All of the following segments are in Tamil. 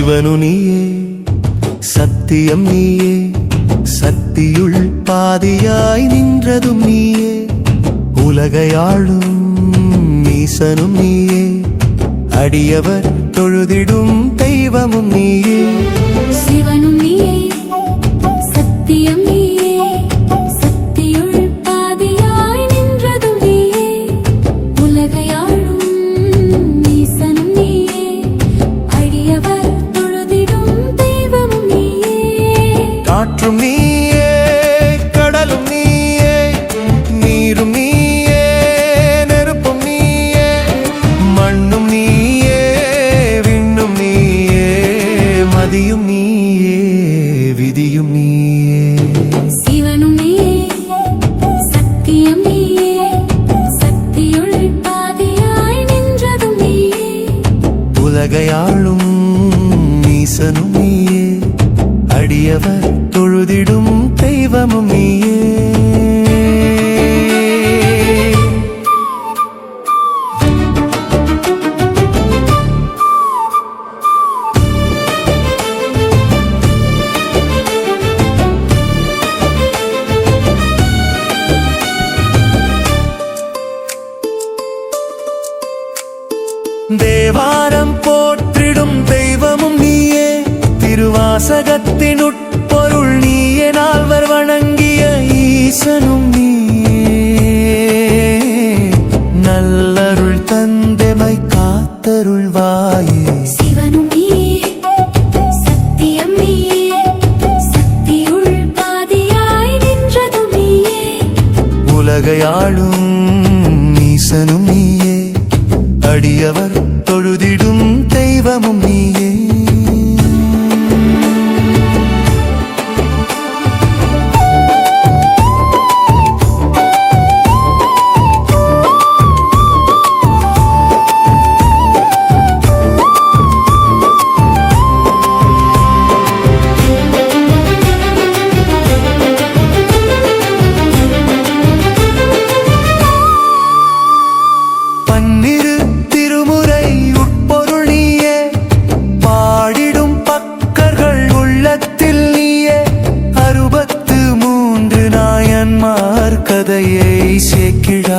ஜீவனு நீயே சத்தியம் நீயே சக்தியுள் பாதியாய் நின்றதும் நீயே. உலகையாளும் ஈசனும் நீயே அடியவர் தொழுதிடும் தெய்வமும் நீயே. சிவனும் நீயே காற்றும் நீயே கடலும் நீயே நீரும் நீயே நெருப்பும் நீயே மண்ணும் நீயே விண்ணும் நீயே மதியும் நீயே விதியும் நீயே. சிவனும் நீயே சத்தியம் நீயே சக்தியுள் பாதியாய் நின்றதும் நீயே. உலகையாளும் ஈசனும் நீயே அடியவர் தேவாரம் போற்றிடும் தெய்வமும் நீயே. திருவாசகத்தின் உட்பொருள் நீயே. நால்வர் வணங்கிய ஈசனும் நீயே. நல்லருள் தந்தெமை காத்தருள்வாயே சிவனும் உலகையாளும் ஈசனும் நீயே.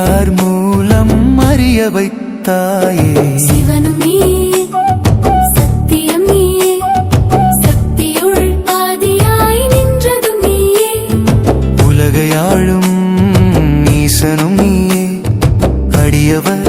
சேக்கிழார் மூலம் அறிய வைத்தாயே? சிவனும் சத்தியம் நீயே சக்தியுள் பாதியாய் நின்றதும் நீயே. உலகையாளும் ஈசனும் நீயே. அடியவர்